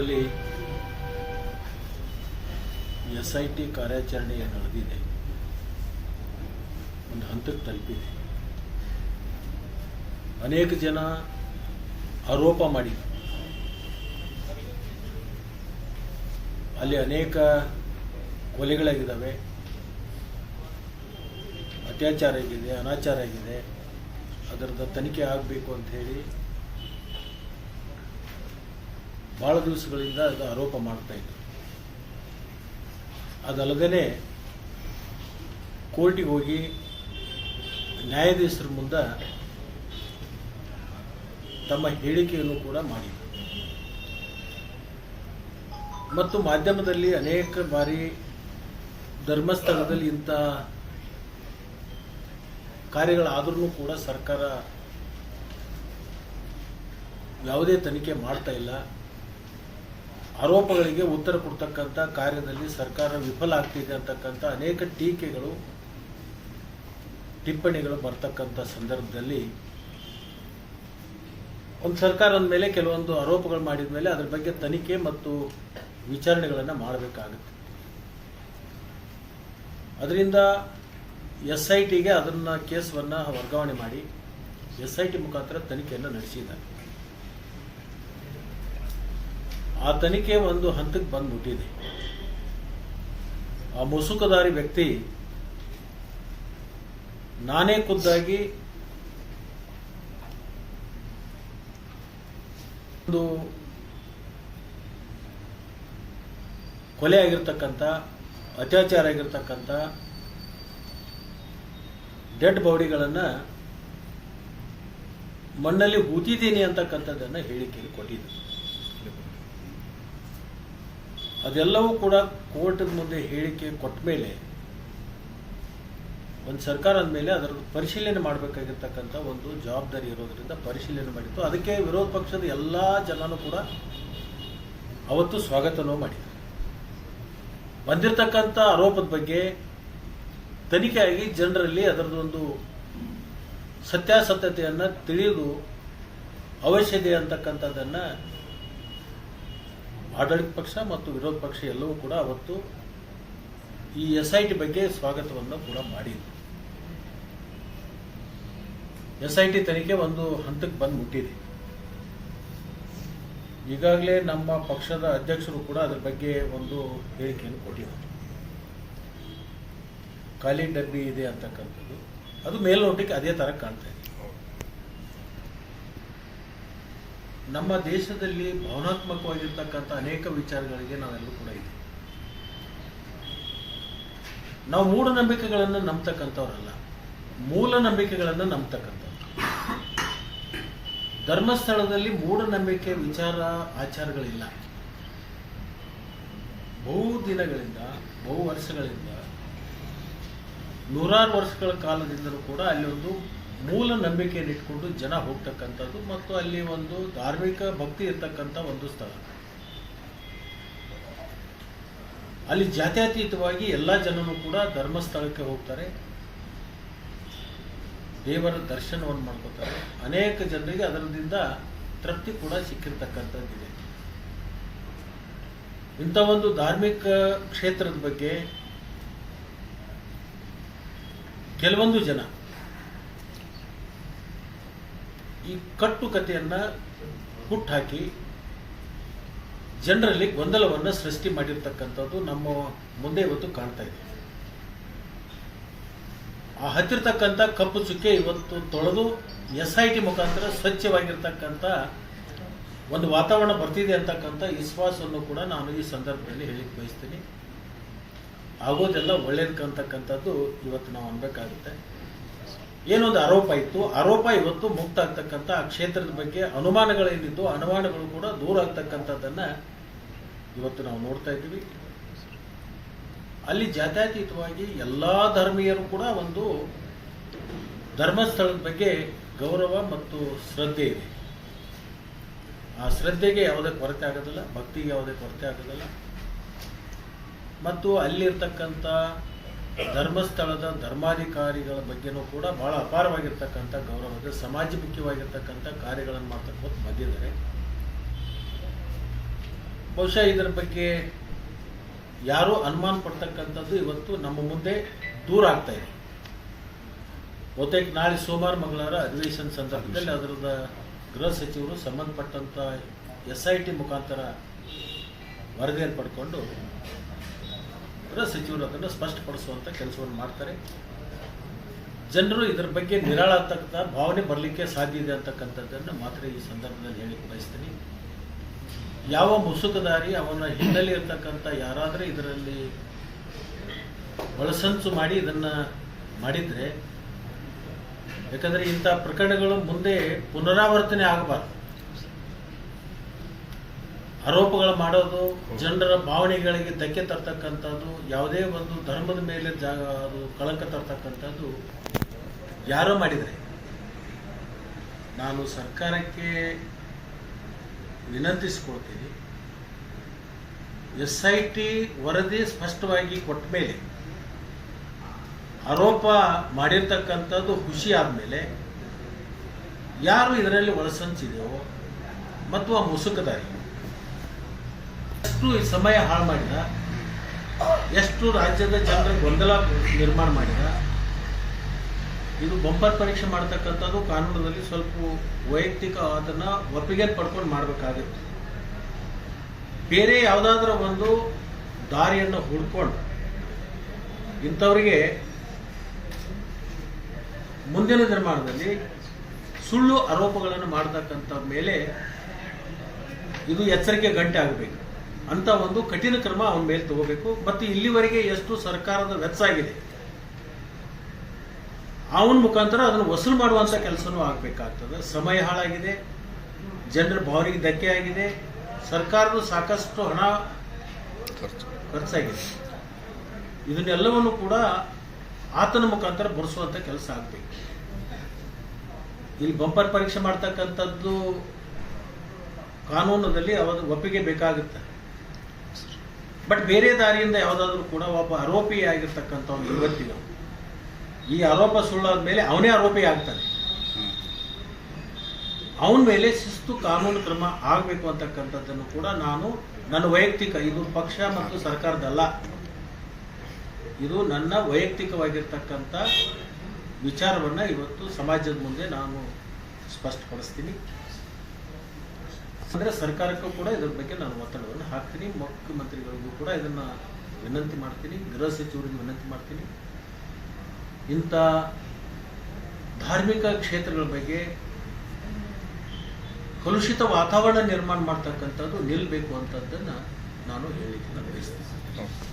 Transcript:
ಧರ್ಮಸ್ಥಳದಲ್ಲಿ S I T ಕಾರ್ಯಾಚರಣೆ ನಡೆದಿದೆ. ಒಂದು ಹಂತಕ್ಕೆ ತಲುಪಿದೆ. ಅನೇಕ ಜನ ಆರೋಪ ಮಾಡಿ ಅಲ್ಲಿ ಅನೇಕ ಕೊಲೆಗಳಾಗಿದ್ದಾವೆ. ಅತ್ಯಾಚಾರ ಆಗಿದೆ, ಅನಾಚಾರ ಆಗಿದೆ. ಅದರದ ತನಿಖೆ ಆಗಬೇಕು ಅಂತ ಹೇಳಿ ಭಾಳ ದಿವಸಗಳಿಂದ ಅದು ಆರೋಪ ಮಾಡ್ತಾ ಇದ್ರು. ಅದಲ್ಲದೇ ಕೋರ್ಟಿಗೆ ಹೋಗಿ ನ್ಯಾಯಾಧೀಶರ ಮುಂದೆ ತಮ್ಮ ಹೇಳಿಕೆಯನ್ನು ಕೂಡ ಮಾಡಿದರು. ಮತ್ತು ಮಾಧ್ಯಮದಲ್ಲಿ ಅನೇಕ ಬಾರಿ ಧರ್ಮಸ್ಥಳದಲ್ಲಿ ಇಂಥ ಕಾರ್ಯಗಳಾದ್ರೂ ಕೂಡ ಸರ್ಕಾರ ಯಾವುದೇ ತನಿಖೆ ಮಾಡ್ತಾ ಇಲ್ಲ. ಆರೋಪಗಳಿಗೆ ಉತ್ತರ ಕೊಡ್ತಕ್ಕಂಥ ಕಾರ್ಯದಲ್ಲಿ ಸರ್ಕಾರ ವಿಫಲ ಆಗ್ತಿದೆ ಅಂತಕ್ಕಂಥ ಅನೇಕ ಟೀಕೆಗಳು, ಟಿಪ್ಪಣಿಗಳು ಬರ್ತಕ್ಕಂಥ ಸಂದರ್ಭದಲ್ಲಿ ಒಂದು ಸರ್ಕಾರದ ಮೇಲೆ ಕೆಲವೊಂದು ಆರೋಪಗಳು ಮಾಡಿದ ಮೇಲೆ ಅದರ ಬಗ್ಗೆ ತನಿಖೆ ಮತ್ತು ವಿಚಾರಣೆಗಳನ್ನು ಮಾಡಬೇಕಾಗುತ್ತೆ. ಅದರಿಂದ ಎಸ್ ಐ ಟಿಗೆ ಅದನ್ನು ಕೇಸನ್ನು ವರ್ಗಾವಣೆ ಮಾಡಿ ಎಸ್ ಐ ಟಿ ಮುಖಾಂತರ ತನಿಖೆಯನ್ನು ನಡೆಸಿದ್ದಾರೆ. ಆ ತನಿಖೆ ಒಂದು ಹಂತಕ್ಕೆ ಬಂದ್ಬಿಟ್ಟಿದೆ. ಆ ಮುಸುಕದಾರಿ ವ್ಯಕ್ತಿ ನಾನೇ ಖುದ್ದಾಗಿ ಒಂದು ಕೊಲೆ ಆಗಿರ್ತಕ್ಕಂಥ, ಅತ್ಯಾಚಾರ ಆಗಿರ್ತಕ್ಕಂಥ ಡೆಡ್ ಬಾಡಿಗಳನ್ನು ಮಣ್ಣಲ್ಲಿ ಹೂತಿದ್ದೀನಿ ಅಂತಕ್ಕಂಥದ್ದನ್ನು ಹೇಳಿಕೆಯಲ್ಲಿ ಕೊಟ್ಟಿದ್ದರು ಅದೆಲ್ಲವೂ ಕೂಡ ಕೋರ್ಟದ ಮುಂದೆ ಹೇಳಿಕೆ ಕೊಟ್ಟ ಮೇಲೆ, ಒಂದು ಸರ್ಕಾರದ ಮೇಲೆ ಅದರ ಪರಿಶೀಲನೆ ಮಾಡಬೇಕಾಗಿರ್ತಕ್ಕಂಥ ಒಂದು ಜವಾಬ್ದಾರಿ ಇರೋದರಿಂದ ಪರಿಶೀಲನೆ ಮಾಡಿತ್ತು. ಅದಕ್ಕೆ ವಿರೋಧ ಪಕ್ಷದ ಎಲ್ಲ ಜನನೂ ಕೂಡ ಅವತ್ತು ಸ್ವಾಗತನೂ ಮಾಡಿದರು. ಬಂದಿರತಕ್ಕಂಥ ಆರೋಪದ ಬಗ್ಗೆ ತನಿಖೆಯಾಗಿ ಜನರಲ್ಲಿ ಅದರದೊಂದು ಸತ್ಯಾಸತ್ಯತೆಯನ್ನು ತಿಳಿದು ಅವಶ್ಯತೆ ಅಂತಕ್ಕಂಥದ್ದನ್ನು ಆಡಳಿತ ಪಕ್ಷ ಮತ್ತು ವಿರೋಧ ಪಕ್ಷ ಎಲ್ಲವೂ ಕೂಡ ಅವತ್ತು ಈ ಎಸ್ ಐ ಟಿ ಬಗ್ಗೆ ಸ್ವಾಗತವನ್ನು ಕೂಡ ಮಾಡಿದ್ರು. ಎಸ್ ಐ ಟಿ ತನಿಖೆ ಒಂದು ಹಂತಕ್ಕೆ ಬಂದು ಮುಟ್ಟಿದೆ ಈಗಾಗಲೇ ನಮ್ಮ ಪಕ್ಷದ ಅಧ್ಯಕ್ಷರು ಕೂಡ ಅದರ ಬಗ್ಗೆ ಒಂದು ಹೇಳಿಕೆಯನ್ನು ಕೊಟ್ಟಿದ್ದಾರೆ ಖಾಲಿ ಡಬ್ಬಿ ಇದೆ ಅಂತಕ್ಕಂಥದ್ದು. ಅದು ಮೇಲ್ನೋಟಕ್ಕೆ ಅದೇ ಥರ ಕಾಣ್ತಾ ಇದೆ. ನಮ್ಮ ದೇಶದಲ್ಲಿ ಭಾವನಾತ್ಮಕವಾಗಿರ್ತಕ್ಕಂಥ ಅನೇಕ ವಿಚಾರಗಳಿಗೆ ನಾವೆಲ್ಲರೂ ಕೂಡ ಇದೆ ನಾವು ಮೂಢನಂಬಿಕೆಗಳನ್ನು ನಂಬ್ತಕ್ಕಂಥವ್ರಲ್ಲ. ಮೂಲ ನಂಬಿಕೆಗಳನ್ನು ನಂಬ್ತಕ್ಕಂಥವ್ರು. ಧರ್ಮಸ್ಥಳದಲ್ಲಿ ಮೂಢನಂಬಿಕೆ ವಿಚಾರ ಆಚಾರಗಳಿಲ್ಲ. ಬಹು ದಿನಗಳಿಂದ, ಬಹು ವರ್ಷಗಳಿಂದ, ನೂರಾರು ವರ್ಷಗಳ ಕಾಲದಿಂದಲೂ ಕೂಡ ಅಲ್ಲಿ ಒಂದು ಮೂಲ ನಂಬಿಕೆಯನ್ನು ಇಟ್ಕೊಂಡು ಜನ ಹೋಗ್ತಕ್ಕಂಥದ್ದು ಮತ್ತು ಅಲ್ಲಿ ಒಂದು ಧಾರ್ಮಿಕ ಭಕ್ತಿ ಇರ್ತಕ್ಕಂಥ ಒಂದು ಸ್ಥಳ. ಅಲ್ಲಿ ಜಾತ್ಯತೀತವಾಗಿ ಎಲ್ಲ ಜನರು ಕೂಡ ಧರ್ಮಸ್ಥಳಕ್ಕೆ ಹೋಗ್ತಾರೆ. ದೇವರ ದರ್ಶನವನ್ನು ಮಾಡ್ಕೋತಾರೆ. ಅನೇಕ ಜನರಿಗೆ ಅದರಿಂದ ತೃಪ್ತಿ ಕೂಡ ಸಿಕ್ಕಿರ್ತಕ್ಕಂಥದ್ದಿದೆ. ಇಂಥ ಒಂದು ಧಾರ್ಮಿಕ ಕ್ಷೇತ್ರದ ಬಗ್ಗೆ ಕೆಲವೊಂದು ಜನ ಈ ಕಟ್ಟು ಕಥೆಯನ್ನ ಹುಟ್ಟಾಕಿ ಜನರಲ್ಲಿ ಗೊಂದಲವನ್ನು ಸೃಷ್ಟಿ ಮಾಡಿರ್ತಕ್ಕಂಥದ್ದು ನಮ್ಮ ಮುಂದೆ ಇವತ್ತು ಕಾಣ್ತಾ ಇದೆ. ಆ ಹತ್ತಿರ್ತಕ್ಕಂಥ ಕಪ್ಪು ಚುಕ್ಕೆ ಇವತ್ತು ತೊಳೆದು ಎಸ್ ಐ ಟಿ ಮುಖಾಂತರ ಸ್ವಚ್ಛವಾಗಿರ್ತಕ್ಕಂಥ ಒಂದು ವಾತಾವರಣ ಬರ್ತಿದೆ ಅಂತಕ್ಕಂಥ ವಿಶ್ವಾಸವನ್ನು ಕೂಡ ನಾನು ಈ ಸಂದರ್ಭದಲ್ಲಿ ಹೇಳಿಕ್ಕೆ ಬಯಸ್ತೀನಿ. ಆಗೋದೆಲ್ಲ ಒಳ್ಳೇದಕ್ಕಂತಕ್ಕಂಥದ್ದು ಇವತ್ತು ನಾವು ಅನ್ಬೇಕಾಗುತ್ತೆ. ಏನೊಂದು ಆರೋಪ ಇತ್ತು. ಆರೋಪ ಇವತ್ತು ಮುಕ್ತ ಆಗ್ತಕ್ಕಂಥ ಆ ಕ್ಷೇತ್ರದ ಬಗ್ಗೆ ಅನುಮಾನಗಳೇನಿದ್ದು ಅನುಮಾನಗಳು ಕೂಡ ದೂರ ಆಗ್ತಕ್ಕಂಥದ್ದನ್ನು ಇವತ್ತು ನಾವು ನೋಡ್ತಾ ಇದ್ದೀವಿ. ಅಲ್ಲಿ ಜಾತ್ಯತೀತವಾಗಿ ಎಲ್ಲ ಧರ್ಮೀಯರು ಕೂಡ ಒಂದು ಧರ್ಮಸ್ಥಳದ ಬಗ್ಗೆ ಗೌರವ ಮತ್ತು ಶ್ರದ್ಧೆ ಇದೆ. ಆ ಶ್ರದ್ಧೆಗೆ ಯಾವುದೇ ಕೊರತೆ ಆಗೋದಿಲ್ಲ, ಭಕ್ತಿಗೆ ಯಾವುದೇ ಕೊರತೆ ಆಗೋದಿಲ್ಲ. ಮತ್ತು ಅಲ್ಲಿರ್ತಕ್ಕಂಥ ಧರ್ಮಸ್ಥಳದ ಧರ್ಮಾಧಿಕಾರಿಗಳ ಬಗ್ಗೆನೂ ಕೂಡ ಬಹಳ ಅಪಾರವಾಗಿರ್ತಕ್ಕಂಥ ಗೌರವ ಸಮಾಜಮುಖ್ಯವಾಗಿರ್ತಕ್ಕಂಥ ಕಾರ್ಯಗಳನ್ನು ಮಾಡ್ತಕ್ಕಂಥ ಬಂದಿದ್ದಾರೆ. ಬಹುಶಃ ಇದರ ಬಗ್ಗೆ ಯಾರೂ ಅನುಮಾನ ಪಡ್ತಕ್ಕಂಥದ್ದು ಇವತ್ತು ನಮ್ಮ ಮುಂದೆ ದೂರ ಆಗ್ತಾ ಇದೆ. ಬಹುತೇಕ ನಾಳೆ ಸೋಮವಾರ, ಮಂಗಳವಾರ ಅಧಿವೇಶನ ಸಂದರ್ಭದಲ್ಲಿ ಅದರದ ಗೃಹ ಸಚಿವರು ಸಂಬಂಧಪಟ್ಟಂತ ಎಸ್ ಐ ಟಿ ಮುಖಾಂತರ ವರದಿಯನ್ನು ಪಡ್ಕೊಂಡು ಸಚಿವರು ಅದನ್ನು ಸ್ಪಷ್ಟಪಡಿಸುವಂತ ಕೆಲಸವನ್ನು ಮಾಡ್ತಾರೆ. ಜನರು ಇದರ ಬಗ್ಗೆ ನಿರಾಳತಕ್ಕ ಭಾವನೆ ಬರಲಿಕ್ಕೆ ಸಾಧ್ಯ ಇದೆ ಅಂತಕ್ಕಂಥದ್ದನ್ನು ಮಾತ್ರ ಈ ಸಂದರ್ಭದಲ್ಲಿ ಹೇಳಿಕ್ಕೆ ಬಯಸ್ತೀನಿ. ಯಾವ ಮುಸುಕದಾರಿ ಅವನ ಹಿನ್ನೆಲೆ ಇರ್ತಕ್ಕಂಥ ಯಾರಾದರೂ ಇದರಲ್ಲಿ ಒಳಸಂಚು ಮಾಡಿ ಇದನ್ನ ಮಾಡಿದ್ರೆ, ಯಾಕಂದರೆ ಇಂಥ ಪ್ರಕರಣಗಳು ಮುಂದೆ ಪುನರಾವರ್ತನೆ ಆಗಬಾರ್ದು. ಆರೋಪಗಳು ಮಾಡೋದು, ಜನರ ಭಾವನೆಗಳಿಗೆ ಧಕ್ಕೆ ತರ್ತಕ್ಕಂಥದ್ದು, ಯಾವುದೇ ಒಂದು ಧರ್ಮದ ಮೇಲೆ ಜಾಗ ಅದು ಕಳಂಕ ತರ್ತಕ್ಕಂಥದ್ದು ಯಾರೋ ಮಾಡಿದರೆ ನಾನು ಸರ್ಕಾರಕ್ಕೆ ವಿನಂತಿಸಿಕೊಳ್ತೀನಿ, ಎಸ್ ಐ ಟಿ ವರದಿ ಸ್ಪಷ್ಟವಾಗಿ ಕೊಟ್ಟ ಮೇಲೆ, ಆರೋಪ ಮಾಡಿರ್ತಕ್ಕಂಥದ್ದು ಖುಷಿ ಆದಮೇಲೆ ಯಾರು ಇದರಲ್ಲಿ ಒಳಸಂಚಿದೆಯೋ, ಮತ್ತು ಆ ಮುಸುಕದಾರಿ ಎಷ್ಟು ಸಮಯ ಹಾಳು ಮಾಡಿದ? ಎಷ್ಟು ರಾಜ್ಯದ ಜನರ ಗೊಂದಲ ನಿರ್ಮಾಣ ಮಾಡಿದ? ಇದು ಬಂಪರ್ ಪರೀಕ್ಷೆ ಮಾಡ್ತಕ್ಕಂಥದ್ದು ಕಾನೂನದಲ್ಲಿ ಸ್ವಲ್ಪ ವೈಯಕ್ತಿಕ ಅದನ್ನ ಒಪ್ಪಿಗೆ ಪಡ್ಕೊಂಡು ಮಾಡಬೇಕಾಗಿತ್ತು. ಬೇರೆ ಯಾವುದಾದ್ರೂ ಒಂದು ದಾರಿಯನ್ನು ಹುಡ್ಕೊಂಡು ಇಂಥವರಿಗೆ ಮುಂದಿನ ನಿರ್ಮಾಣದಲ್ಲಿ ಸುಳ್ಳು ಆರೋಪಗಳನ್ನು ಮಾಡತಕ್ಕಂಥ ಮೇಲೆ ಇದು ಎಚ್ಚರಿಕೆ ಗಂಟೆ ಆಗಬೇಕು. ಅಂತ ಒಂದು ಕಠಿಣ ಕ್ರಮ ಅವನ ಮೇಲೆ ತಗೋಬೇಕು. ಮತ್ತು ಇಲ್ಲಿವರೆಗೆ ಎಷ್ಟು ಸರ್ಕಾರದ ವೆಚ್ಚ ಆಗಿದೆ. ಅವನ ಮುಖಾಂತರ ಅದನ್ನು ವಸೂಲು ಮಾಡುವಂತ ಕೆಲಸನೂ ಆಗಬೇಕಾಗ್ತದೆ. ಸಮಯ ಹಾಳಾಗಿದೆ. ಜನರ ಭಾವನೆಗೆ ಧಕ್ಕೆ ಆಗಿದೆ. ಸರ್ಕಾರದ ಸಾಕಷ್ಟು ಹಣ ಖರ್ಚಾಗಿದೆ. ಇದನ್ನೆಲ್ಲವನ್ನು ಕೂಡ ಆತನ ಮುಖಾಂತರ ಬರೆಸುವಂತ ಕೆಲಸ ಆಗಬೇಕು. ಇಲ್ಲಿ ಬಂಪರ್ ಪರೀಕ್ಷೆ ಮಾಡ್ತಕ್ಕಂಥದ್ದು ಕಾನೂನದಲ್ಲಿ ಅವರು ಒಪ್ಪಿಗೆ ಬೇಕಾಗುತ್ತೆ. ಬಟ್ ಬೇರೆ ದಾರಿಯಿಂದ ಯಾವುದಾದ್ರೂ ಕೂಡ ಒಬ್ಬ ಆರೋಪಿ ಆಗಿರ್ತಕ್ಕಂಥ ಒಂದು ಇವತ್ತಿನ ಈ ಆರೋಪ ಸುಳ್ಳಾದ ಮೇಲೆ ಅವನೇ ಆರೋಪಿ ಆಗ್ತಾನೆ. ಅವನ ಮೇಲೆ ಶಿಸ್ತು ಕಾನೂನು ಕ್ರಮ ಆಗಬೇಕು ಅಂತಕ್ಕಂಥದ್ದನ್ನು ಕೂಡ ನಾನು ನನ್ನ ವೈಯಕ್ತಿಕ, ಇದು ಪಕ್ಷ ಮತ್ತು ಸರ್ಕಾರದಲ್ಲ. ಇದು ನನ್ನ ವೈಯಕ್ತಿಕವಾಗಿರ್ತಕ್ಕಂಥ ವಿಚಾರವನ್ನು ಇವತ್ತು ಸಮಾಜದ ಮುಂದೆ ನಾನು ಸ್ಪಷ್ಟಪಡಿಸ್ತೀನಿ. ಅಂದ್ರೆ ಸರ್ಕಾರಕ್ಕೂ ಕೂಡ ಇದ್ರ ಬಗ್ಗೆ ನಾನು ಒತ್ತಡವನ್ನು ಹಾಕ್ತೀನಿ, ಮುಖ್ಯಮಂತ್ರಿಗಳಿಗೂ ಕೂಡ ಇದನ್ನ ವಿನಂತಿ ಮಾಡ್ತೀನಿ, ಗೃಹ ಸಚಿವರಿಗೆ ವಿನಂತಿ ಮಾಡ್ತೀನಿ. ಇಂಥ ಧಾರ್ಮಿಕ ಕ್ಷೇತ್ರಗಳ ಬಗ್ಗೆ ಕಲುಷಿತ ವಾತಾವರಣ ನಿರ್ಮಾಣ ಮಾಡ್ತಕ್ಕಂಥದ್ದು ನಿಲ್ಲಬೇಕು ಅಂತದ್ದನ್ನ ನಾನು ಹೇಳಿದ್ದೀನಿ